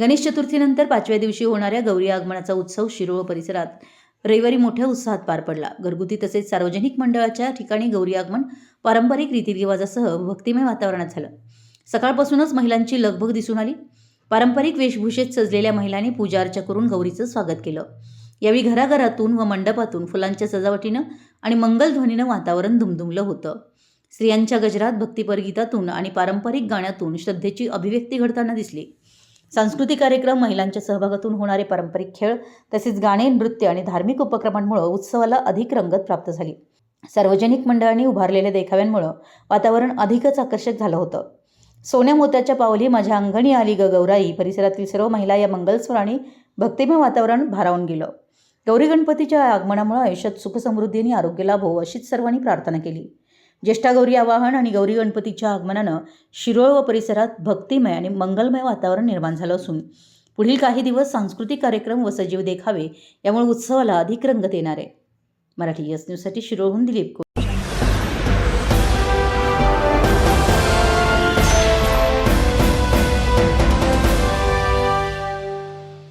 गणेश चतुर्थीनंतर पाचव्या दिवशी होणाऱ्या गौरी आगमनाचा उत्सव शिरोळ परिसरात रविवारी मोठ्या उत्साहात पार पडला. घरगुती तसेच सार्वजनिक मंडळाच्या ठिकाणी गौरी आगमन पारंपरिक रीतिरिवाजासह भक्तिमय वातावरणात झालं. सकाळपासूनच महिलांची लगबग दिसून आली. पारंपरिक वेशभूषेत सजलेल्या महिलांनी पूजा अर्चा करून गौरीचं स्वागत केलं. यावेळी घराघरातून व मंडपातून फुलांच्या सजावटीनं आणि मंगलध्वनीनं वातावरण धुमधुमलं होतं. स्त्रियांच्या गजरात भक्तिपर गीतातून आणि पारंपरिक गाण्यातून श्रद्धेची अभिव्यक्ती घडताना दिसली. सांस्कृतिक कार्यक्रम महिलांच्या सहभागातून होणारे पारंपरिक खेळ तसेच गाणे नृत्य आणि धार्मिक उपक्रमांमुळे उत्सवाला अधिक रंगत प्राप्त झाली. सार्वजनिक मंडळांनी उभारलेल्या देखाव्यांमुळं वातावरण अधिकच आकर्षक झालं होतं. सोन्या मोत्याच्या पावली माझ्या अंगणी आली ग गौराई परिसरातील सर्व महिला या मंगलस्वराने भक्तिमय वातावरण भारावून गेलं. गौरी गणपतीच्या आगमनामुळे आयुष्यात सुखसमृद्धी आणि आरोग्य लाभो अशीच सर्वांनी प्रार्थना केली. ज्येष्ठा गौरी आवाहन आणि गौरी गणपतीच्या आगमनानं शिरोळ व परिसरात भक्तिमय आणि मंगलमय वातावरण निर्माण झालं असून पुढील काही दिवस सांस्कृतिक कार्यक्रम व सजीव देखावे यामुळे उत्सवाला अधिक रंगत येणार आहे. मराठी यस न्यूजसाठी शिरोळहून दिलीप को